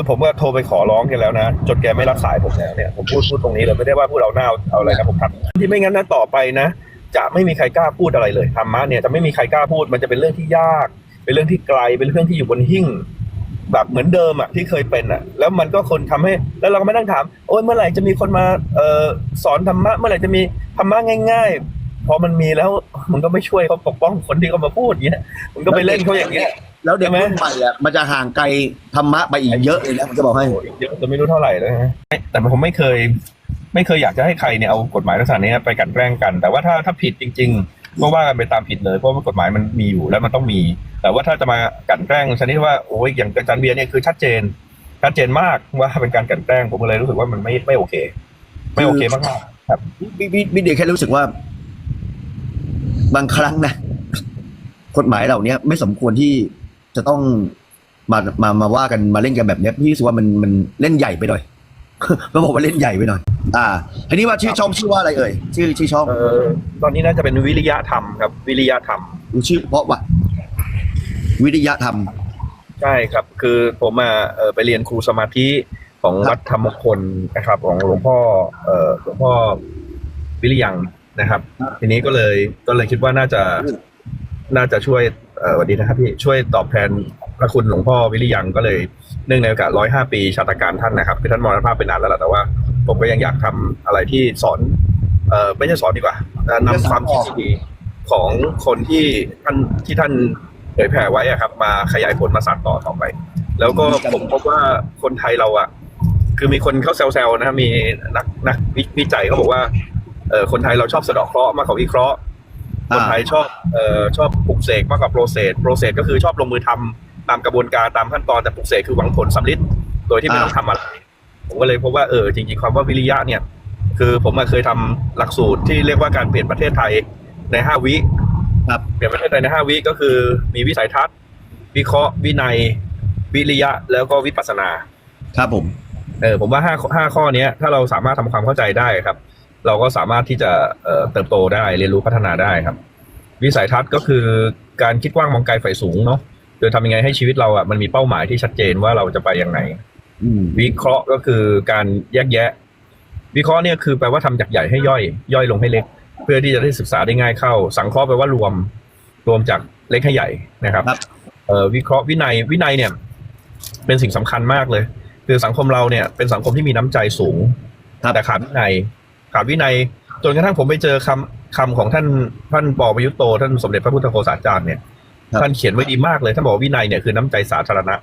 คือผมก็โทรไปขอร้องแกแล้วนะ จนแกไม่รับสายผมแล้วเนี่ยผมพูดพูดตรงนี้เลยไม่ได้ว่าพูดเอาหน้าเอาอะไรนะผมทำที่ไม่งั้นนะต่อไปนะ จะไม่มีใครกล้าพูดอะไรเลยธรรมะเนี่ยจะไม่มีใครกล้าพูดมันจะเป็นเรื่องที่ยาก เป็นเรื่องที่ไกลเป็นเรื่องที่อยู่บนหิ้งแบบเหมือนเดิมอะที่เคยเป็นอะ แล้วมันก็คนทำให้ แล้วเราก็ไม่นั่งถามโอ้ยเมื่อไหร่จะมีคนมาเออสอนธรรมะเมื่อไหร่จะมีธรรมะง่าย ๆ พอมันมีแล้วมันก็ไม่ช่วยเขาปกป้องคนที่เขามาพูดเงี้ยมันก็ไปเล่นเขาอย่างเงี้ย แล้วเด็กใช่ไหมรุ่นใหม่อะมันจะห่างไกลธรรมะไปอีกเยอะเลยนะผมจะบอกให้โอ้ยเยอะจนไม่รู้เท่าไหร่แล้วนะแต่ผมไม่เคย ไม่เคยอยากจะให้ใครเนี่ยเอากฎหมายลักษณะนี้ไปกลันแกล้งกัน แต่ว่าถ้าถ้าผิดจริง ๆ ก็ว่ากันไปตามผิดเลยเพราะว่ากฎหมายมันมีอยู่แล้วมันต้องมี แต่ว่าถ้าจะมากลันแกล้งชนิดว่าโอ้ยอย่างอาจารย์เบียร์เนี่ยคือชัดเจนชัดเจนมากว่าเป็นการกลันแกล้งผมก็เลยรู้สึกว่ามันไม่ไม่โอเค ไม่โอเคมากๆครับพี่พี่พี่เดียแค่รู้สึกว่า บางครั้งนะกฎหมายเหล่านี้ไม่สมควรที่จะต้องมามามาว่ากันมาเล่นกันแบบเนี้ยพี่รู้สึกว่ามันมันเล่นใหญ่ไปหน่อยก็บอกว่าเล่นใหญ่ไปหน่อย อ่าทีนี้ว่าชื่อช่องชื่อว่าอะไรเอ่ยชื่อชื่อช่องเออตอนนี้น่าจะเป็นวิริยะธรรมครับ วิริยะธรรมดูชื่อเพราะว่าวิทยาธรรมใช่ครับ คือผมมาเอ่อไปเรียนครูสมาธิของครับวัดธรรมมงคลนะครับ ของหลวงพ่อเอ่อหลวงพ่อวิริยัง นะครับ ทีนี้ก็เลยก็เลยคิดว่าน่าจะน่าจะช่วยเอ่อสวัสดีนะครับพี่ช่วยตอบแทนพระคุณหลวงพ่อวิริยังก็เลยเนื่องในโอกาสร้อยห้าปีชาตการท่านนะครับคือท่านมรณภาพไปนานแล้วแหละแต่ว่า ผมก็ยังอยากทำอะไรที่สอนเอ่อไม่ใช่สอนดีกว่าเอ่อนำความคิดที่ดีของคนที่ท่านที่ท่านเผยแผ่ไว้อะครับ มาขยายผลมาสานต่อต่อไป แล้วก็ผมพบว่าคนไทยเราอะ คือมีคนเขาแซวๆนะมีนักนักวิวิจัยเขาบอกว่า เออคนไทยเราชอบสะเดอกเคราะห์มากกว่าวิเคราะห์อ่าคนไทยชอบเอ่อชอบปลุกเสกมากกว่าโปรเซสโปรเซสก็คือชอบลงมือทำตามกระบวนการตามขั้นตอนแต่ปลุกเสกคือหวังผลสำลิดโดยที่ไม่ต้องทำอะไรผมก็เลยพบว่าเออจริงๆความว่าวิริยะเนี่ย คือผมอะเคยทำหลักสูตรที่เรียกว่าการเปลี่ยนประเทศไทยในห้าวิครับเปลี่ยนประเทศไทยในห้าวิก็คือมีวิสัยทัศน์ วิเคราะห์วินัย วิริยะแล้วก็วิปัสสนา ครับผม เออผมว่าห้าห้าข้อเนี้ย ถ้าเราสามารถทำความเข้าใจได้ครับ เราก็สามารถที่จะเอ่อเติบโตได้เรียนรู้พัฒนาได้ครับ วิสัยทัศน์ก็คือการคิดกว้างมองไกลใฝ่สูงเนาะโดยทำยังไงให้ชีวิตเราอะมันมีเป้าหมายที่ชัดเจนว่าเราจะไปยังไงอืมวิเคราะห์ก็คือการแยกแยะ วิเคราะห์เนี่ยคือแปลว่าทำจากใหญ่ให้ย่อย ย่อยลงให้เล็ก เพื่อที่จะได้ศึกษาได้ง่ายเข้า สังเคราะห์แปลว่ารวมรวมจากเล็กให้ใหญ่นะครับครับเอ่อวิเคราะห์วินัยวินัยเนี่ย เป็นสิ่งสำคัญมากเลย คือสังคมเราเนี่ยเป็นสังคมที่มีน้ำใจสูงครับแต่ขาดวินัย ขาดวินัย จนกระทั่งผมไปเจอคำคำของท่านท่านปอประยุทธ์โต ท่านสมเด็จพระพุทธโฆษาจารย์เนี่ย ท่านเขียนไว้ดีมากเลยท่านบอกว่าวินัยเนี่ยคือน้ำใจสาธารณะ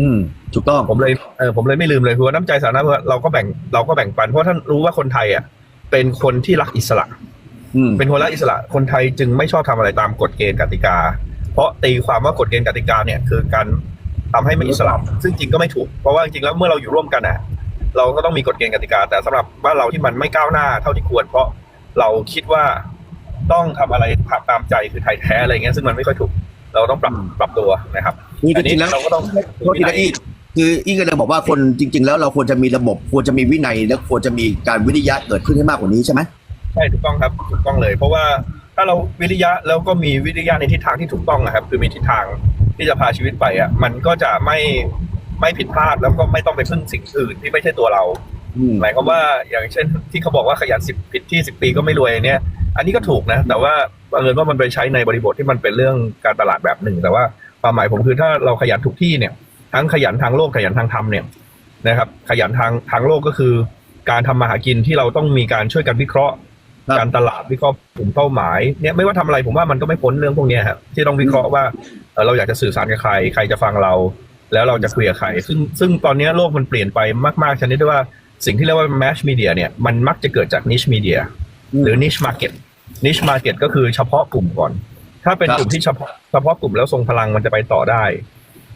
อืมถูกต้องผมเลยเออผมเลยไม่ลืมเลยคือว่าน้ำใจสาธารณะเพราะเราก็แบ่งเราก็แบ่งปันเพราะท่านรู้ว่าคนไทยอะ เป็นคนที่รักอิสระอืมเป็นคนรักอิสระ คนไทยจึงไม่ชอบทำอะไรตามกฎเกณฑ์กติกา เพราะตีความว่ากฎเกณฑ์กติกาเนี่ยคือการทำให้ไม่อิสระ ซึ่งจริงก็ไม่ถูก เพราะว่าจริงๆแล้วเมื่อเราอยู่ร่วมกันอะ เราก็ต้องมีกฎเกณฑ์กติกา แต่สำหรับบ้านเราที่มันไม่ก้าวหน้าเท่าที่ควร เพราะเราคิดว่าต้องทำอะไรตามใจคือไทยแท้อะไรเงี้ยซึ่งมันไม่ค่อยถูก เราต้องปรับปรับตัวนะครับคือจริงๆแล้วเราก็ต้องโทษทีนะอีคืออีก็เลยบอกว่าคนจริง ๆ แล้วเราควรจะมีระบบควรจะมีวินัยและควรจะมีการวิทยาเกิดขึ้นให้มากกว่านี้ใช่ไหมใช่ถูกต้องครับถูกต้องเลย เพราะว่าถ้าเราวิริยะแล้วก็มีวิริยะในทิศทางที่ถูกต้องนะครับ คือมีทิศทางที่จะพาชีวิตไปอะมันก็จะไม่ ไม่ผิดพลาดแล้วก็ไม่ต้องไปพึ่งสิ่งอื่นที่ไม่ใช่ตัวเราอืมหมายความว่าอย่างเช่น ที่เขาบอกว่าขยันสิบผิดที่สิบปีก็ไม่รวยเนี่ย อันนี้ก็ถูกนะ แต่ว่าบังเอิญว่ามันไปใช้ในบริบทที่มันเป็นเรื่องการตลาดแบบหนึ่ง แต่ว่าความหมายผมคือถ้าเราขยันทุกที่เนี่ย ทั้งขยันทางโลกขยันทางธรรมเนี่ยนะครับ ขยันทางทางโลกก็คือ การทำมาหากินที่เราต้องมีการช่วยกันวิเคราะห์ครับการตลาดวิเคราะห์กลุ่มเป้าหมายเนี่ยไม่ว่าทำอะไรผมว่ามันก็ไม่พ้นเรื่องพวกเนี้ยครับที่ต้องวิเคราะห์ว่าเอ่อเราอยากจะสื่อสารกับใคร ใครจะฟังเรา แล้วเราจะคุยกับใครซึ่งซึ่งตอนเนี้ยโลกมันเปลี่ยนไปมากๆชนิดที่ว่าสิ่งที่เรียกว่า mass media เนี่ยมันมักจะเกิดจาก niche media หรือ niche market niche market ก็คือเฉพาะกลุ่มก่อน ถ้าเป็นครับกลุ่มที่เฉพาะเฉพาะกลุ่มแล้วทรงพลังมันจะไปต่อได้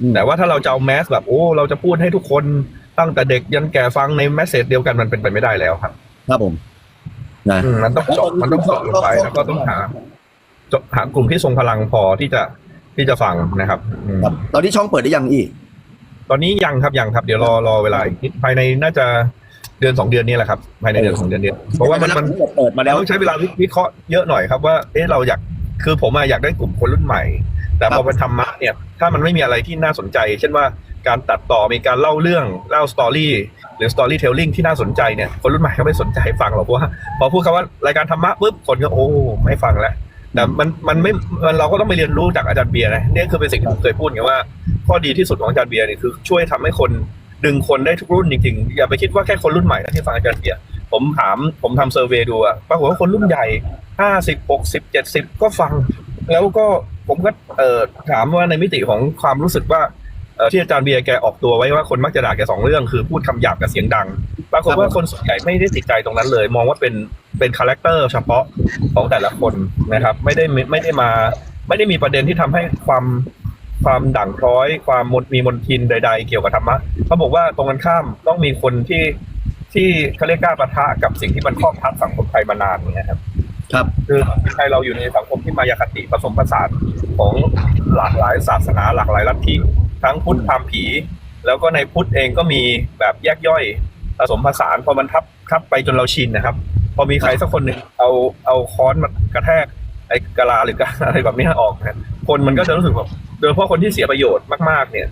อืมแต่ว่าถ้าเราจะเอาแมสแบบโอ้เราจะพูดให้ทุกคนตั้งแต่เด็กยันแก่ฟังในแมสเซจเดียวกันมันเป็นไปไม่ได้แล้วครับ ครับผมนะอืมมันต้องเจาะมันต้องเจาะลงไปแล้วก็ต้องหาเจาะหากลุ่มที่ทรงพลังพอที่จะ ที่จะฟังนะครับอืมครับตอนนี้ช่องเปิดได้ยังอีตอนนี้ยังครับยังครับเดี๋ยวรอรอเวลาอีกนิดภายในน่าจะเดือนสองเดือนนี้แหละครับภายในเดือนสองเดือนนี้เพราะว่ามันมัน เปิดมาแล้วต้องใช้เวลาวิเคราะห์เยอะหน่อยครับว่า เอ๊ะเราอยาก คือผมอะอยากได้กลุ่มคนรุ่นใหม่ แต่พอไปธรรมะเนี่ย ถ้ามันไม่มีอะไรที่น่าสนใจ เช่นว่าการตัดต่อ มีการเล่าเรื่อง เล่าสตอรี่ หรือสตอรี่เทลลิ่งที่น่าสนใจเนี่ย คนรุ่นใหม่เขาไม่สนใจฟังหรอกเพราะว่า พอพูดคำว่ารายการธรรมะปุ๊บ คนก็โอ้ ไม่ฟังแล้ว แต่มันมันไม่มันเราก็ต้องไปเรียนรู้จากอาจารย์เบียร์นะเนี่ยคือเป็นสิ่งที่ผมเคยพูดไงว่า ข้อดีที่สุดของอาจารย์เบียร์เนี่ยคือช่วยทำให้คนดึงคนได้ทุกรุ่นจริงๆอย่าไปคิดว่าแค่คนรุ่นใหม่นะที่ฟังอาจารย์เบียร์ผมถามผมทำเซอร์เวยดูอะปรากฏว่าคนรุ่นใหญ่ห้าสิบหกสิบเจ็ดสิบก็ฟัง แล้วก็ผมก็เออถามว่าในมิติของความรู้สึกว่า ที่อาจารย์เบียร์แกออกตัวไว้ว่าคนมักจะด่าแกสองเรื่องคือพูดคำหยาบกับเสียงดัง ปรากฏว่าคนส่วนใหญ่ไม่ได้ติดใจตรงนั้นเลย มองว่าเป็นเป็นคาแรคเตอร์เฉพาะของแต่ละคนนะครับ ไม่ได้ไม่ไม่ได้มา ไม่ได้มีประเด็นที่ทำให้ความความด่างพร้อย ความมนมีมนทินใด ๆ เกี่ยวกับธรรมะเขาบอกว่าตรงกันข้ามต้องมีคนที่ที่เขาเรียกกล้าปะทะกับสิ่งที่มันครอบทับสังคมไทยมานานอย่างเงี้ยครับครับคือไทยเราอยู่ในสังคมที่มายาคติผสมผสานของหลากหลายศาสนาหลากหลายลัทธิ ทั้งพุทธพราหมณ์ผี แล้วก็ในพุทธเองก็มีแบบแยกย่อยผสมผสานพอมันทับทับไปจนเราชินนะครับ พอมีใครสักคนหนึ่งเอาเอาค้อนมากระแทกไอ้กะลาหรือกะอะไรแบบนี้ออกนะคนมันก็จะรู้สึกแบบโดยเฉพาะคนที่เสียประโยชน์มากๆ เนี่ย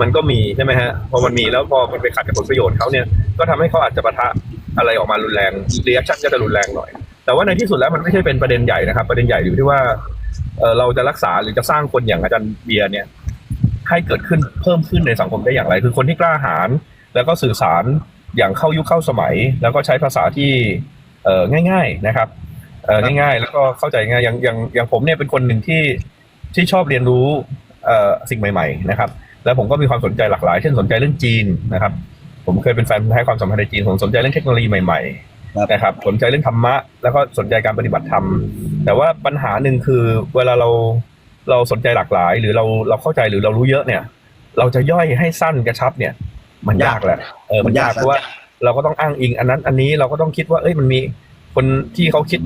มันก็มีใช่ไหมฮะพอมันมีแล้วพอมันไปขัดกับผลประโยชน์เขาเนี่ยก็ทำให้เขาอาจจะปะทะอะไรออกมารุนแรงรีแอคชั่นก็จะรุนแรงหน่อย แต่ว่าในที่สุดแล้วมันไม่ใช่เป็นประเด็นใหญ่นะครับ ประเด็นใหญ่อยู่ที่ว่าเราจะรักษาหรือจะสร้างคนอย่างอาจารย์เบียร์เนี่ย ให้เกิดขึ้นเพิ่มขึ้นในสังคมได้อย่างไร คือคนที่กล้าหาญแล้วก็สื่อสารอย่างเข้ายุคเข้าสมัย แล้วก็ใช้ภาษาที่เอ่อง่าย ๆนะครับเอ่อง่าย ๆ แล้วก็เข้าใจง่ายอย่างอย่างอย่างผมเนี่ยเป็นคนหนึ่งที่ที่ชอบเรียนรู้เอ่อสิ่งใหม่ ๆ นะครับ แล้วผมก็มีความสนใจหลากหลายเช่นสนใจเรื่องจีนนะครับ ผมเคยเป็นแฟนให้ความสัมพันธ์ในจีนผมสนใจเรื่องเทคโนโลยีใหม่ครับๆนะครับสนใจเรื่องธรรมะ แล้วก็สนใจการปฏิบัติธรรมแต่ว่าปัญหาหนึ่งคือเวลาเรา เราสนใจหลากหลาย หรือเราเราเข้าใจหรือเรารู้เยอะเนี่ย เราจะย่อยให้สั้นกระชับเนี่ย มันยากแหละเออมันยากมันยากเพราะว่าเราก็ต้องอ้างอิงอันนั้นอันนี้เราก็ต้องคิดว่าเอ้ยมันมีคนที่เขาคิด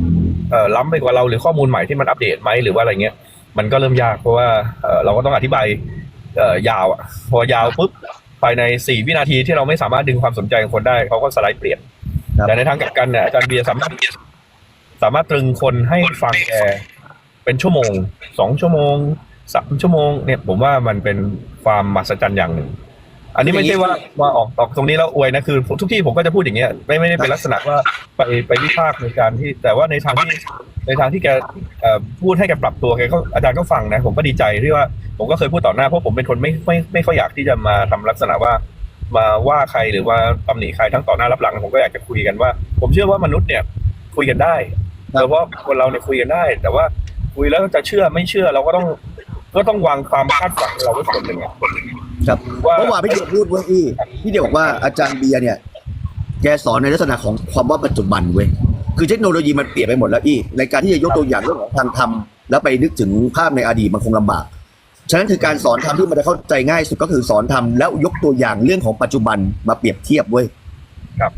เอ่อล้ำไปกว่าเราหรือข้อมูลใหม่ที่มันอัปเดตไหมหรือว่าอะไรเงี้ย มันก็เริ่มยากเพราะว่าเอ่อเราก็ต้องอธิบายเอ่อยาวอะพอยาวปุ๊บภายในสี่วินาทีที่เราไม่สามารถดึงความสนใจของคนได้เขาก็สไลด์เปลี่ยนครับแต่ในทางกลับกันเนี่ยอาจารย์เบียร์สามารถสามารถตรึงคนให้ฟังแก เป็นชั่วโมงสองชั่วโมงสามชั่วโมงเนี่ยผมว่ามันเป็นความมหัศจรรย์อย่างหนึ่ง อันนี้ไม่ใช่ว่าว่าออกออกตรงนี้แล้วอวยนะคือ ทุกที่ผมก็จะพูดอย่างเงี้ยไม่ไม่ได้เป็นลักษณะว่าไปไปวิพากษ์ในการที่ แต่ว่าในทางที่ในทางที่แกเอ่อพูดให้แกปรับตัวแกก็อาจารย์ก็ฟังนะ ผมก็ดีใจที่ว่าผมก็เคยพูดต่อหน้าเพราะผมเป็นคนไม่ไม่ไม่ค่อยอยากที่จะมาทำลักษณะว่ามาว่าใครหรือว่าตำหนิใครทั้งต่อหน้ารับหลัง ผมก็อยากจะคุยกันว่า ผมเชื่อว่ามนุษย์เนี่ยคุยกันได้ครับแต่ว่าคนเราเนี่ยคุยกันได้ แต่ว่า คุยแล้วจะเชื่อไม่เชื่อเราก็ต้องก็ต้องวางความคาดหวังเราไว้ส่วนหนึ่งอะครับว่าเมื่อวานพี่เดียวพูดเว่าพี่พี่เดียวบอกว่าอาจารย์เบียร์เนี่ย แกสอนในลักษณะของความว่าปัจจุบันเว้ยคือเทคโนโลยีมันเปลี่ยนไปหมดแล้วอีในการที่จะยกตัวอย่างเรื่องของทางธรรมแล้วไปนึกถึงภาพในอดีตมันคงลำบาก ฉะนั้นคือการสอนธรรมที่มันจะเข้าใจง่ายสุดก็คือสอนธรรมแล้วยกตัวอย่างเรื่องของปัจจุบันมาเปรียบเทียบเว้ยครับ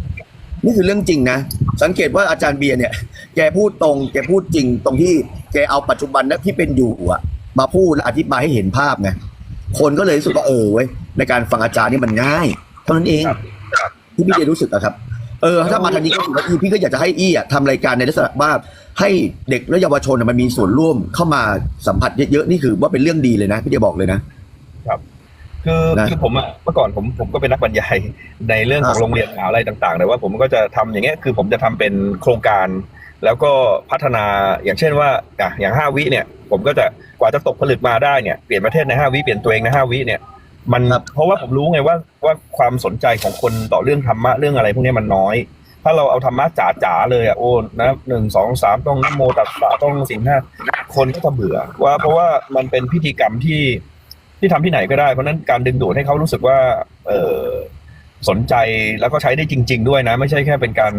นี่คือเรื่องจริงนะ สังเกตว่าอาจารย์เบียร์เนี่ย แกพูดตรงแกพูดจริงตรงที่แกเอาปัจจุบันนะที่เป็นอยู่อะมาพูดและอธิบายให้เห็นภาพไงคนก็เลยรู้สึกว่าเออเว้ยในการฟังอาจารย์นี่มันง่ายเท่านั้นเองครับครับที่พี่เจรู้สึกอะครับ เออ ถ้ามาทางนี้ก็ถือว่าอีพี่ก็อยากจะให้อี้อะทำรายการในลักษณะว่าให้เด็กและเยาวชนอะมันมีส่วนร่วมเข้ามาสัมผัสเยอะๆนี่คือว่าเป็นเรื่องดีเลยนะพี่เจบอกเลยนะคือ นะคือผมอะเมื่อก่อนผมผมก็เป็นนักบรรยายในเรื่องของอ่าโรงเรียนมหาอะไรต่างๆแต่ว่าผมก็จะทำอย่างเงี้ยคือผมจะทำเป็นโครงการ แล้วก็พัฒนาอย่างเช่นว่าอะอย่างห้าวิเนี่ย ผมก็จะกว่าจะตกผลึกมาได้เนี่ยเปลี่ยนประเทศในห้าวิเปลี่ยนตัวเองในห้าวิเนี่ยมันครับเพราะว่าผมรู้ไงว่าว่าความสนใจของคนต่อเรื่องธรรมะเรื่องอะไรพวกเนี้ยมันน้อย ถ้าเราเอาธรรมะจ๋าๆเลยอะโอ้นะหนึ่งสองสามต้องนะโมตัสสะต้องสิ่งห้าคนก็จะเบื่อว่าเพราะว่ามันเป็นพิธีกรรมที่ ที่ทำที่ไหนก็ได้ เพราะฉะนั้นการดึงดูดให้เขารู้สึกว่า เออสนใจแล้วก็ใช้ได้จริง ๆ ด้วยนะ ไม่ใช่แค่เป็นการ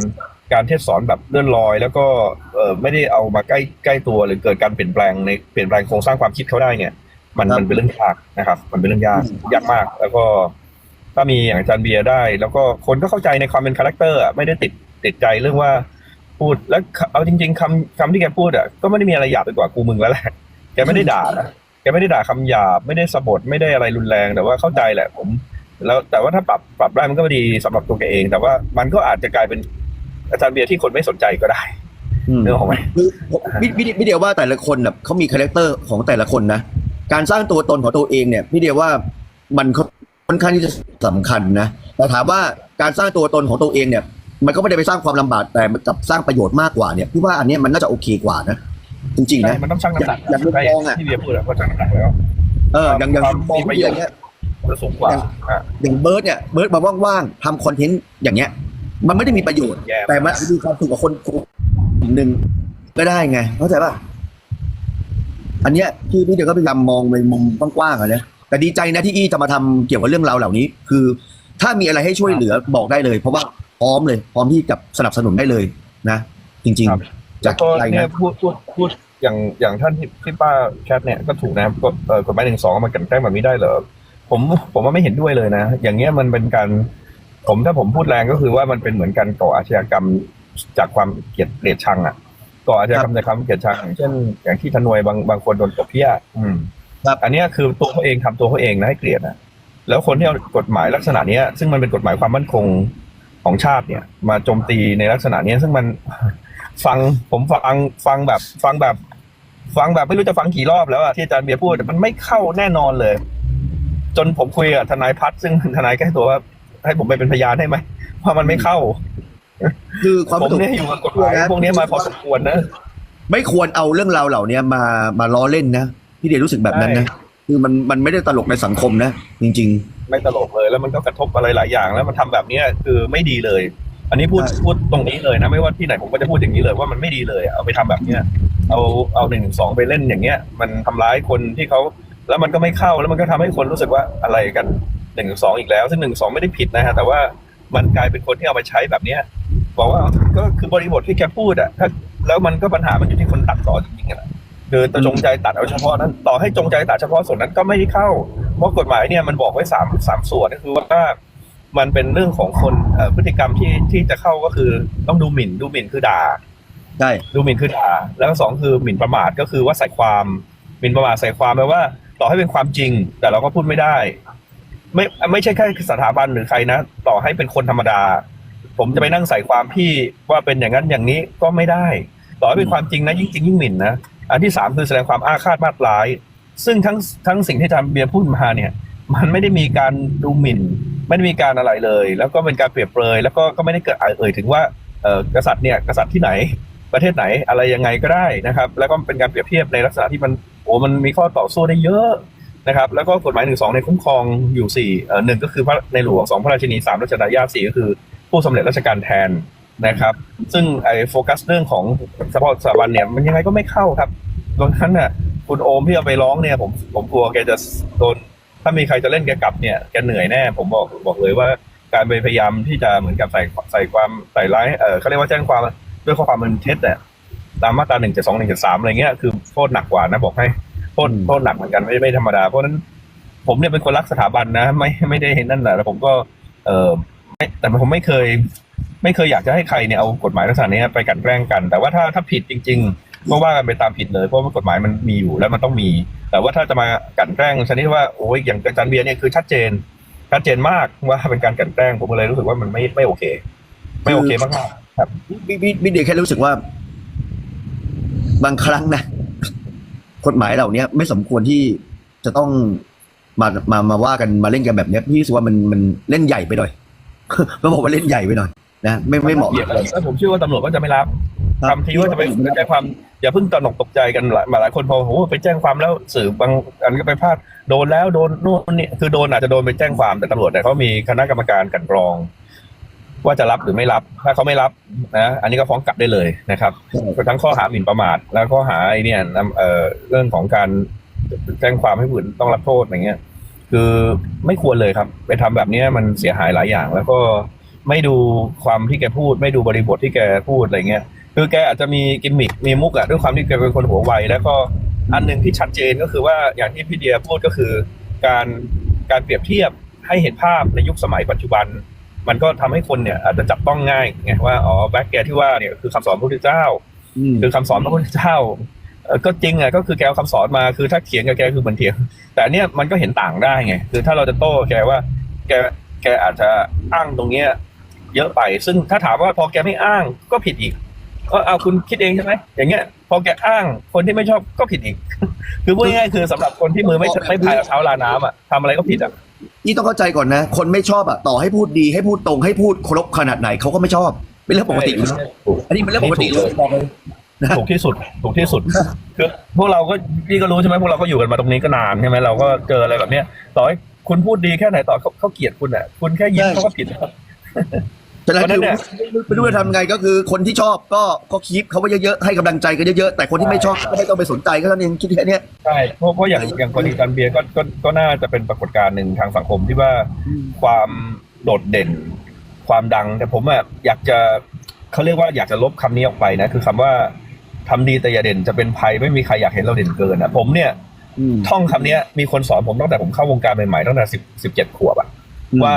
การเทศสอนแบบเลื่อนลอย แล้วก็เออไม่ได้เอามาใกล้ใกล้ตัวหรือเกิดการเปลี่ยนแปลงในเปลี่ยนแปลงโครงสร้างความคิดเขาได้เนี่ย มันครับมันเป็นเรื่องยากนะครับ มันเป็นเรื่องยากอืมยากมาก แล้วก็ถ้ามีอย่างอาจารย์เบียร์ได้ แล้วก็คนก็เข้าใจในความเป็นคาแรคเตอร์อะไม่ได้ติดติดใจเรื่องว่าพูดแล้วเอาจริง ๆคำคำที่แกพูดอะก็ไม่ได้มีอะไรหยาบไปกว่ากูมึงแล้วแหละแกไม่ได้ด่านะ แกไม่ได้ด่าคำหยาบไม่ได้สะบดไม่ได้อะไรรุนแรงแต่ว่าเข้าใจแหละ ผม แล้วแต่ว่าถ้าปรับปรับได้มันก็ไม่ดีสำหรับตัวแกเอง แต่ว่ามันก็อาจจะกลายเป็นอาจารย์เบียร์ที่คนไม่สนใจก็ได้อืมเรื่องของไหมคือพี่พี่พี่เดียวว่าแต่ละคนน่ะเขามีคาแรคเตอร์ของแต่ละคนนะการสร้างตัวตนของตัวเองเนี่ยพี่เดียวว่ามันค่อนค่อนข้างที่จะสำคัญนะแต่ถามว่าการสร้างตัวตนของตัวเองเนี่ย มันก็ไม่ได้ไปสร้างความลำบากแต่มันกลับสร้างประโยชน์มากกว่าเนี่ยพี่ว่าอันเนี้ยมันน่าจะโอเคกว่านะ จริงๆใช่นะมันต้องชั่งน้ำหนักอย่างอย่างใช่มุมมองอะที่เบียร์พูดอะก็ชั่งน้ำหนักแล้ว เอออย่างอย่างความมองมีประพี่โยอชน์ย่างเงี้ยจะสูงกว่าอะอย่างเบิร์ดเนี่ยเบิร์ดมาว่างๆทำคอนเทนต์อย่างเงี้ย มันไม่ได้มีประโยชน์แย่แต่มันอาจจะมีความสุขกับคนกลุ่มหนึ่งก็ได้ไงเข้าใจป่ะอันเนี้ยพี่พี่เดี๋ยวก็พยายามมองในมุมกว้างๆอะนะแต่ดีใจนะที่อี้จะมาทำเกี่ยวกับเรื่องราวเหล่านี้ คือ ถ้ามีอะไรให้ช่วยเหลือบอกได้เลย เพราะว่าพร้อมเลย พร้อมที่จะสนับสนุนได้เลยนะ จริงครับๆ จากก็ใจเนี่ยนะพูดพูดพูดอย่างอย่างท่านที่ที่ป้าแคทเนี่ยก็ถูกนะกฎเอ่อกฎหมายหนึ่งสองมากลันแกล้งแบบนี้ได้เหรอผมผมว่าไม่เห็นด้วยเลยนะ อย่างเงี้ยมันเป็นการ ผมถ้าผมพูดแรงก็คือว่ามันเป็นเหมือนการก่ออาชญากรรมจากความเกลียดเกลียดชังอะก่ออาชญากรรมจากความเกลียดชังอย่างเช่น อย่างที่ทนวยบางบางคนโดนตบเพี้ยอืมครับ อันเนี้ยคือตัวเขาเองทำตัวเขาเองนะให้เกลียดนะแล้วคนที่เอากฎหมายลักษณะเนี้ย ซึ่งมันเป็นกฎหมายความมั่นคงของชาติเนี่ย มาโจมตีในลักษณะเนี้ยซึ่งมัน ฟังผมฟังฟังแบบ ฟังแบบ ฟังแบบไม่รู้จะฟังกี่รอบแล้วอะที่อาจารย์เบียร์พูดแต่มันไม่เข้าแน่นอนเลย จนผมคุยกับทนายพัฒน์ซึ่งทนายใกล้ตัวว่าให้ผมไปเป็นพยานได้ไหมว่ามันไม่เข้า คือความผมรู้สึกเนี่ยอยู่กับกฎหมายพวกนี้มาพอสมควรนะไม่ควรเอาเรื่องราวเหล่านี้มามาล้อเล่นนะพี่เดชรู้สึกแบบนั้นนะคือมันมันไม่ได้ตลกในสังคมนะจริงไม่ตลกเลยแล้วมันก็กระทบอะไรหลายอย่าง แล้วมันทำแบบเนี้ยคือไม่ดีเลย อันนี้พูดใช่พูดตรงนี้เลยนะไม่ว่าที่ไหนผมก็จะพูดอย่างนี้เลยว่ามันไม่ดีเลย เอาไปทำแบบเนี้ยเอาเอาหนึ่งสองไปเล่นอย่างเงี้ย มันทำร้ายคนที่เขาแล้วมันก็ไม่เข้าแล้วมันก็ทำให้คนรู้สึกว่าอะไรกันหนึ่งสองอีกแล้ว ซึ่งหนึ่งสองไม่ได้ผิดนะฮะแต่ว่ามันกลายเป็นคนที่เอาไปใช้แบบเนี้ยบอกว่าก็คือบริบทที่แกพูดอะถ้าแล้วมันก็ปัญหามันอยู่ที่คนตัดต่อจริงๆอะนะคือจะจงใจตัดเอาเฉพาะนั้น ต่อให้จงใจตัดเฉพาะส่วนนั้นก็ไม่ได้เข้า เพราะกฎหมายเนี่ยมันบอกไว้สามสามส่วนก็คือว่า มันเป็นเรื่องของคนเอ่อพฤติกรรมที่ที่จะเข้าก็คือต้องดูหมิ่น ดูหมิ่นคือด่าๆใช่ดูหมิ่นคือด่า แล้วก็สองคือหมิ่นประมาทก็คือว่าใส่ความหมิ่นประมาทใส่ความแปลว่า ต่อให้เป็นความจริง แต่เราก็พูดไม่ได้ ไม่ไม่ใช่แค่สถาบันหรือใครนะต่อให้เป็นคนธรรมดา ผมจะไปนั่งใส่ความพี่ว่าเป็นอย่างนั้นอย่างนี้ก็ไม่ได้ ต่อให้เป็นความจริงนะยิ่งจริงยิ่งหมิ่นนะอันที่สามคือแสดงความอาฆาตมาตร้าย ซึ่งทั้งทั้งสิ่งที่อาจารย์เบียร์พูดมาเนี่ย มันไม่ได้มีการดูหมิ่น ไม่ได้มีการอะไรเลย แล้วก็เป็นการเปรียบเปรยแล้วก็ก็ไม่ได้เกิดเอ่ยถึงว่าเออกษัตริย์เนี่ยกษัตริย์ที่ไหนประเทศไหนอะไรยังไงก็ได้นะครับ แล้วก็เป็นการเปรียบเทียบในลักษณะที่มันโอ้มันมีข้อต่อสู้ได้เยอะนะครับ แล้วก็กฎหมายหนึ่งสองในคุ้มครองอยู่สี่เอ่อหนึ่งก็คือพระในหลวงสองพระราชินีสามรัชดาญาติสี่ก็คือ ผู้สำเร็จราชการแทนนะครับ ซึ่งไอ้โฟกัสเรื่องของเฉพาะสถาบันเนี่ยมันยังไงก็ไม่เข้าครับดังนั้นน่ะคุณโอมที่เอาไปร้องเนี่ยผมผมกลัวแกจะโดน ถ้ามีใครจะเล่นแกกลับเนี่ยแกเหนื่อยแน่ ผมบอกบอกเลยว่าการไปพยายามที่จะเหมือนกับใส่ใส่ความใส่ร้ายเออเขาเรียกว่าแจ้งความด้วยข้อความมันเท็จเนี่ยตามมาตราหนึ่งเจ็ดสองหนึ่งเจ็ดสามอะไรเงี้ยคือโทษหนักกว่านะบอกให้โทษอืมโทษหนักเหมือนกันไม่ไม่ธรรมดาเพราะฉะนั้นผมเนี่ยเป็นคนรักสถาบันนะ ไม่ไม่ได้เห็นนั่นแหละแล้วผมก็ เออไม่แต่ผมไม่เคย ไม่เคยอยากจะให้ใครเนี่ยเอากฎหมายลักษณะนี้ไปกลันแกล้งกัน แต่ว่าถ้าถ้าผิดจริง ๆ ก็ว่ากันไปตามผิดเลยเพราะว่ากฎหมายมันมีอยู่แล้วมันต้องมี แต่ว่าถ้าจะมากลันแกล้งชนิดว่าโอ้ยอย่างอาจารย์เบียร์เนี่ยคือชัดเจนชัดเจนมากว่าเป็นการกลันแกล้งผมก็เลยรู้สึกว่ามันไม่ไม่โอเค ไม่โอเคมากๆครับพี่พี่พี่เดชแค่รู้สึกว่า บางครั้งนะกฎหมายเหล่านี้ไม่สมควรที่จะต้องมามามาว่ากันมาเล่นกันแบบเนี้ยพี่รู้สึกว่ามันมันเล่นใหญ่ไปหน่อยก็บอกว่าเล่นใหญ่ไปหน่อยนะไม่ไม่เหมาะแล้วแล้วผมเชื่อว่าตำรวจก็จะไม่รับครับ ทำทีว่าจะไปแจ้งความอย่าเพิ่งตระหนกตกใจกันหลายมาหลายคนพอโอ้โหไปแจ้งความแล้วสื่อบางอันก็ไปพลาดโดนแล้วโดนนู่นนี่คือโดนอาจจะโดนไปแจ้งความแต่ตำรวจเนี่ยเขามีคณะกรรมการกลันกรอง ว่าจะรับหรือไม่รับ ถ้าเขาไม่รับนะอันนี้ก็ฟ้องกลับได้เลยนะครับทั้งข้อหาหมิ่นประมาท แล้วข้อหาไอ้เนี่ยนำเอ่อเรื่องของการแจ้งความให้ผู้อื่นต้องรับโทษอย่างเงี้ย คือไม่ควรเลยครับ ไปทำแบบเนี้ยมันเสียหายหลายอย่าง แล้วก็ไม่ดูความที่แกพูด ไม่ดูบริบทที่แกพูดอะไรเงี้ย คือแกอาจจะมีกิมมิคมีมุกอะด้วยความที่แกเป็นคนหัวไวแล้วก็อันหนึ่งที่ชัดเจนก็คือว่าอย่างที่พี่เดียพูดก็คือ การการเปรียบเทียบให้เห็นภาพในยุคสมัยปัจจุบัน มันก็ทำให้คนเนี่ยอาจจะจับต้องง่ายไงว่าอ๋อแบ็กแกที่ว่าเนี่ยคือคำสอนพระพุทธเจ้าอืมคือคำสอนพระพุทธเจ้าเอ่อก็จริงอะก็คือแกเอาคำสอนมาคือถ้าเถียงกับแกคือเหมือนเถียง แต่อันเนี่ยมันก็เห็นต่างได้ไงคือถ้าเราจะโต้แกว่า แกแกอาจจะอ้างตรงเนี้ย เยอะไป ซึ่งถ้าถามว่าพอแกไม่อ้างก็ผิดอีก ก็เอาคุณคิดเองใช่ไหมอย่างเงี้ยพอแกอ้างคนที่ไม่ชอบก็ผิดอีก คือพูดง่ายๆคือสำหรับคนที่มือไม่ไม่พายเท้าลาน้ำอะทำอะไรก็ผิดอะนี่ต้องเข้าใจก่อนนะ คนไม่ชอบอะต่อให้พูดดีให้พูดตรงให้พูดเคารพขนาดไหนเขาก็ไม่ชอบ เป็นเรื่องปกติอยู่แล้วถูกอันนี้เป็นเรื่องปกติเลยบอกเลย ถูกที่สุดถูกที่สุดคือพวกเราก็พี่ก็รู้ใช่ไหมพวกเราก็อยู่กันมาตรงนี้ก็นานใช่ไหมเราก็เจออะไรแบบเนี้ยต่อให้คุณพูดดีแค่ไหนต่อเขาเขาเกลียดคุณอะคุณแค่ยิ้มเขาก็ผิดแล้ว ฉะนั้นเพราะฉะนั้นคือเนี่ยไม่รู้จะทำไงก็คือคนที่ชอบก็ก็คีปเขาไว้เยอะๆให้กำลังใจกันเยอะๆแต่คนที่ไม่ชอบก็ไม่ต้องไปสนใจก็เท่านั้นเองคิดแค่เนี้ยใช่เพราะเพราะอย่างอย่างกรณีการเบียร์ก็ก็ก็น่าจะเป็นปรากฏการณ์หนึ่งทางสังคมที่ว่าความโดดเด่น ความดังแต่ผมอะอยากจะเขาเรียกว่าอยากจะลบคำนี้ออกไปนะ คือคำว่าทำดีแต่อย่าเด่นจะเป็นภัยไม่มีใครอยากเห็นเราเด่นเกินอะผมเนี่ยอืมท่องคำเนี้ยมีคนสอนผมตั้งแต่ผมเข้าวงการใหม่ๆตั้งแต่สิบสิบเจ็ดขวบอะอืม ว่า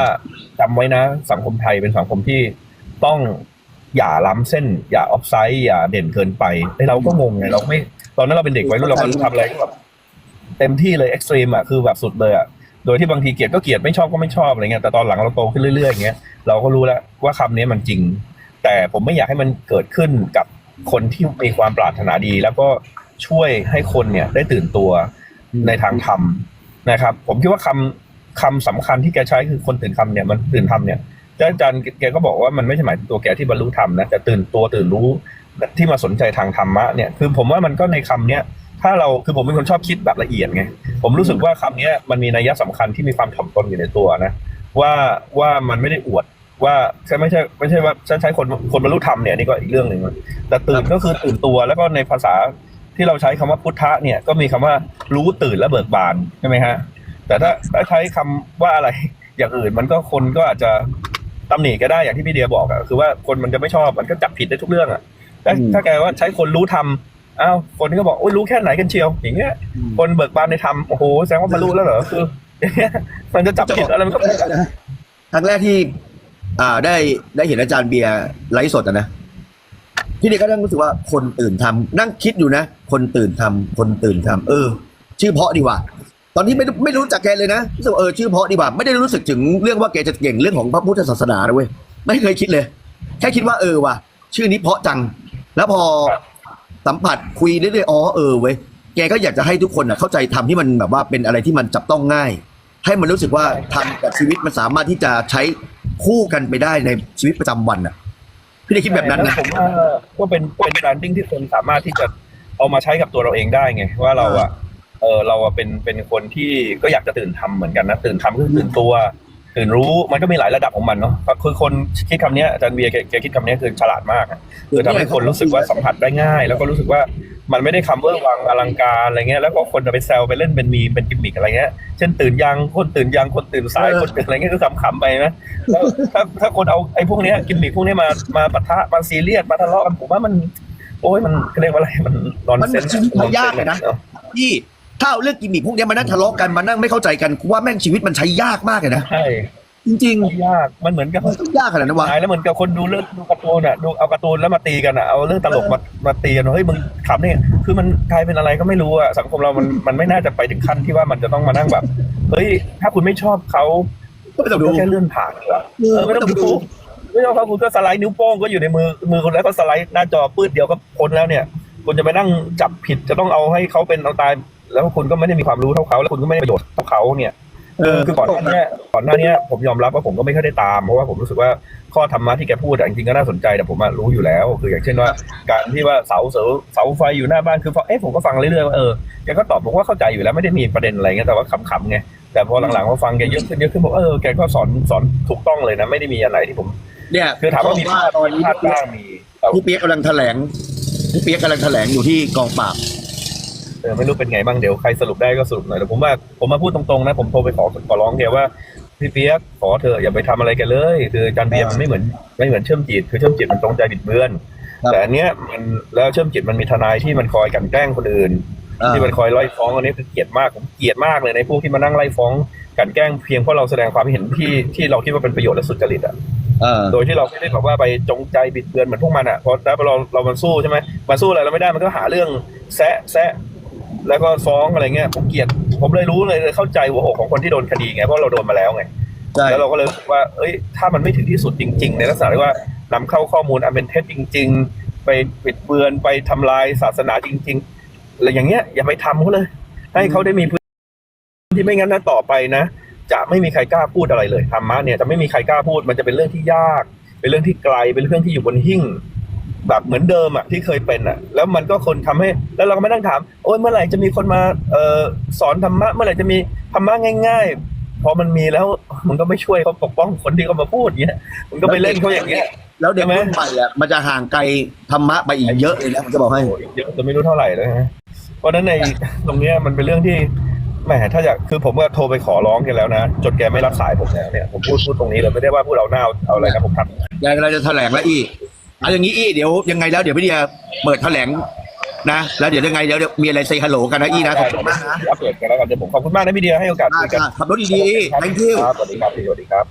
จำไว้นะ สังคมไทยเป็นสังคมที่ต้องอย่าล้ำเส้น อย่าออฟไซด์อย่าเด่นเกินไปไอ้เราก็งงไงเราไม่ ตอนนั้นเราเป็นเด็กวัยรุ่นเราก็ทำอะไรก็แบบเต็มที่เลยเอ็กซ์ตรีมอะคือแบบสุดเลยอะโดยที่บางทีเกลียดก็เกลียดไม่ชอบก็ไม่ชอบอะไรเงี้ยแต่ตอนหลังเราโตขึ้นเรื่อยๆอย่างเงี้ยเราก็รู้แล้วว่าคำนี้มันจริง แต่ผมไม่อยากให้มันเกิดขึ้นกับคนที่มีความปรารถนาดี แล้วก็ช่วยให้คนเนี่ยได้ตื่นตัวในทางธรรมนะครับ ผมคิดว่าคำ คำสำคัญที่แกใช้คือคนตื่นธรรมเนี่ยมันตื่นธรรมเนี่ยอาจารย์แกก็บอกว่ามันไม่ใช่หมายถึงตัวแกที่บรรลุธรรมนะแต่ตื่นตัวตื่นรู้ที่มาสนใจทางธรรมะเนี่ยคือผมว่ามันก็ในคำเนี้ยถ้าเราคือผมเป็นคนชอบคิดแบบละเอียดไงผมรู้สึกว่าคำเนี้ยมันมีนัยสำคัญที่มีความถ่อมตนอยู่ในตัวนะว่าว่ามันไม่ได้อวดว่าใช่ไม่ใช่ไม่ใช่ว่าฉันใช้คนคนบรรลุธรรมเนี่ยนี่ก็อีกเรื่องหนึ่งแต่ตื่นก็คือตื่นตัวแล้วก็ในภาษาที่เราใช้คำว่าพุทธะเนี่ยก็มีคำว่ารู้ตื่นและเบิกบานใช่ไหมฮะ แต่ถ้าถ้าใช้คำว่าอะไร อย่างอื่นมันก็คนก็อาจจะตำหนิก็ได้อย่างที่พี่เดียบอกอะคือว่าคนมันจะไม่ชอบมันก็จับผิดได้ทุกเรื่องอะแต่อืม ถ้าแกว่าใช้คนรู้ทำอ้าวคนที่ก็บอกโอ้ยรู้แค่ไหนกันเชียว อย่างเงี้ย คนเบิกบานในธรรมโอ้โหแสดงว่าบรรลุแล้วเหรอคืออย่างเงี้ยมันจะจับผิดอะไรมันก็ไม่ได้ครั้งแรกที่ อ่าได้ได้เห็นอาจารย์เบียร์ไลฟ์สดอะนะพี่เด็กก็นั่งรู้สึกว่าคนตื่นทำนั่งคิดอยู่นะ คนตื่นทำคนตื่นทำเออ ชื่อเพราะดีกว่า ตอนนี้ไม่รู้ไม่รู้จักแกเลยนะรู้สึกว่าเออชื่อเพราะดีกว่าไม่ได้รู้สึกถึงเรื่องว่าแกจะเก่งเรื่องของพระพุทธศาสนานะเว้ยไม่เคยคิดเลย แค่คิดว่าเออว่ะชื่อนี้เพราะจัง แล้วพอสัมผัสคุยเรื่อยๆอ๋อเออเว้ยแกก็อยากจะให้ทุกคนน่ะเข้าใจทำที่มันแบบว่าเป็นอะไรที่มันจับต้องง่าย ให้มันรู้สึกว่าทำกับชีวิตมันสามารถที่จะใช้คู่กันไปได้ในชีวิตประจำวันอะพี่ได้คิดแบบนั้นนะผมว่าก็เป็นเป็นแบรนดิ้งที่คนสามารถที่จะเอามาใช้กับตัวเราเองได้ไงว่าเราอะ เออเราอะเป็นเป็นคนที่ก็อยากจะตื่นทำเหมือนกันนะตื่นทำคือตื่นตัว ตื่นรู้มันก็มีหลายระดับของมันเนาะคือคนคิดคำเนี้ยอาจารย์เบียร์แกแกคิดคำเนี้ยคือฉลาดมากอะคือทำให้คนรู้สึกว่าสัมผัสได้ง่าย แล้วก็รู้สึกว่ามันไม่ได้คำเวอร์วังอลังการอะไรเงี้ยแล้วก็คนจะไปแซวไปเล่นเป็นมีมเป็นกิมมิกอะไรเงี้ยเช่นตื่นยังคนตื่นยังคนตื่นสายคนตื่นอะไรเงี้ยคือขำๆไปนะแล้วถ้าถ้าคนเอาไอ้พวกเนี้ยกิมมิคพวกเนี้ยมามาปะทะมาซีเรียสมาทะเลาะกันผมว่ามัน โอ้ยมันเรียกว่าอะไรมันนอนมันเซเหมือนชีวิตมันยากเลยนะพี่ ถ้าเอาเรื่องกิมมิคพวกเนี้ยมานั่งทะเลาะกันมานั่งไม่เข้าใจกันกูว่าแม่งชีวิตมันใช้ยากมากเลยนะใช่จริงยากมันเหมือนกับๆมันต้องยากขนาดนั้นวะ ตายแล้วเหมือนกับคนดูเรื่องดูการ์ตูนอะดูเอาการ์ตูนแล้วมาตีกันอะเอาเรื่องตลกมามาตีกันว่าเฮ้ยมึงขำเนี่ยคือมันกลายเป็นอะไรก็ไม่รู้อะสังคมเรามันมันไม่น่าจะไปถึงขั้นที่ว่ามันจะต้องมานั่งแบบเฮ้ยถ้าคุณไม่ชอบเขาก็ไม่ต้องคุดูณก็แค่เลื่อนผ่านเหรอเออเออไม่ต้องดูไม่ต้องครับคุณก็สไลด์นิ้วโป้งก็อยู่ในมือมือคุณแล้วก็สไลด์หน้าจอปืดเดียวก็พ้นแล้วเนี่ย คุณจะไปนั่งจับผิดจะต้องเอาให้เขาเป็นเอาตาย แล้วคุณก็ไม่ได้มีความรู้เท่าเขา แล้วคุณก็ไม่ได้ประโยชน์เท่าเขาเนี่ยเออคือก่อนหน้าเนี้ยก่อนหน้าเนี้ยผมยอมรับว่าผมก็ไม่ค่อยได้ตาม เพราะว่าผมรู้สึกว่าข้อธรรมะที่แกพูดอะจริงๆก็น่าสนใจแต่ผมอะรู้อยู่แล้ว คืออย่างเช่นว่า การที่ว่าเสาเสาเสาไฟอยู่หน้าบ้านคือพอเอ๊ะผมก็ฟังเรื่อยๆว่าเออแกก็ตอบบอกว่าเข้าใจอยู่แล้วไม่ได้มีประเด็นอะไรเงี้ยแต่ว่าขำๆไงแต่พอหลังๆพอฟังแกเยอะขึ้นเยอะขึ้นบอกเออแกก็สอนสอนถูกต้องเลยนะไม่ได้มีอะไรที่ผมเนี่ยคือถามว่ามีพลาดตอนนี้พลาดบ้างมีแต่พี่เปียกกำลังแถลงพี่เปียกกำลังแถลงอยู่ที่กองปราบเออไม่รู้เป็นไงบ้างเดี๋ยวใครสรุปได้ก็สรุปหน่อยแต่ผมว่าผมมาพูดตรงๆนะ ผมโทรไปขอขอร้องแกว่าพี่เปียกขอเธอะอย่าไปทำอะไรกันเลย คืออาจารย์เบียร์มันไม่เหมือนไม่เหมือนเชื่อมจิตคือเชื่อมจิตมันตรงใจบิดเบือนครับแต่อันเนี้ยมันแล้วเชื่อมจิตมันมีทนายที่มันคอยกลันแกล้งคนอื่นอ่าที่มันคอยไล่ฟ้องอันนี้คือเกลียดมากผมเกลียดมากเลยในพวกที่มานั่งไล่ฟ้องกลันแกล้งเพียงเพราะเราแสดงความเห็นที่ที่เราคิดว่าเป็นประโยชน์และสุจริตอะเออโดยที่เราไม่ได้แบบว่าไปจงใจบิดเบือนเหมือนพวกมันอะพอแล้วเราเรามันสู้ใช่ไหมมาสู้อะไรเราไม่ได้มันก็หาเรื่องแซะแซะ แล้วก็ฟ้องอะไรเงี้ยผมเกลียดผมเลยรู้เลยเข้าใจหัวอกของคนที่โดนคดีไงเพราะเราโดนมาแล้วไงใช่แล้วเราก็เลยรู้สึกว่า เอ้ย ถ้ามันไม่ถึงที่สุดจริง ๆ ในลักษณะที่ว่านำเข้าข้อมูลอันเป็นเท็จจริง ๆ ไปปิดเบือนไปทำลายศาสนาจริงๆอะไรอย่างเงี้ย อย่าไปทำเขาเลย ให้เขาได้มีพื้นที่ไม่งั้นนะต่อไปนะจะไม่มีใครกล้าพูดอะไรเลยธรรมะเนี่ยจะไม่มีใครกล้าพูด มันจะเป็นเรื่องที่ยาก เป็นเรื่องที่ไกลเป็นเรื่องที่อยู่บนหิ้ง แบบเหมือนเดิมอะที่เคยเป็นอะ แล้วมันก็คนทำให้ แล้วเราก็ไม่นั่งถามโอ้ยเมื่อไหร่จะมีคนมาเอ่อสอนธรรมะเมื่อไหร่จะมีธรรมะง่าย ๆ พอมันมีแล้วมันก็ไม่ช่วยเขาปกป้องคนที่เขามาพูดเงี้ยมันก็ไปเล่นเขาอย่างเงี้ยแล้วเด็กใช่ไหมรุ่นใหม่อะมันจะห่างไกลธรรมะไปอีกเยอะเลยนะผมจะบอกให้โอ้ยเยอะจะไม่รู้เท่าไหร่เลยนะเพราะฉะนั้นในตรงเนี้ยมันเป็นเรื่องที่แหมถ้าอยากคือผมก็โทรไปขอร้องแกแล้วนะจนแกไม่รับสายผมแล้วเนี่ยผมพูดพูดตรงนี้เลยไม่ได้ว่าพูดเอาหน้าเอาเอาอะไรนะผมทำยายกำลังจะแถลงแล้วอี้ เอาอย่างนี้อี้เดี๋ยวยังไงแล้วเดี๋ยวพี่เดียเปิดแถลงนะ แล้วเดี๋ยวยังไงเดี๋ยวเดี๋ยวมีอะไรเซฮัลโหลกันนะอี้นะขอบคุณมากนะอัปเดตกันแล้วกันเดี๋ยวผมขอบคุณมากนะพี่เดียให้โอกาสคุยกันขับรถดีๆอี้ thank you ครับสวัสดีครับพี่สวัสดีครับ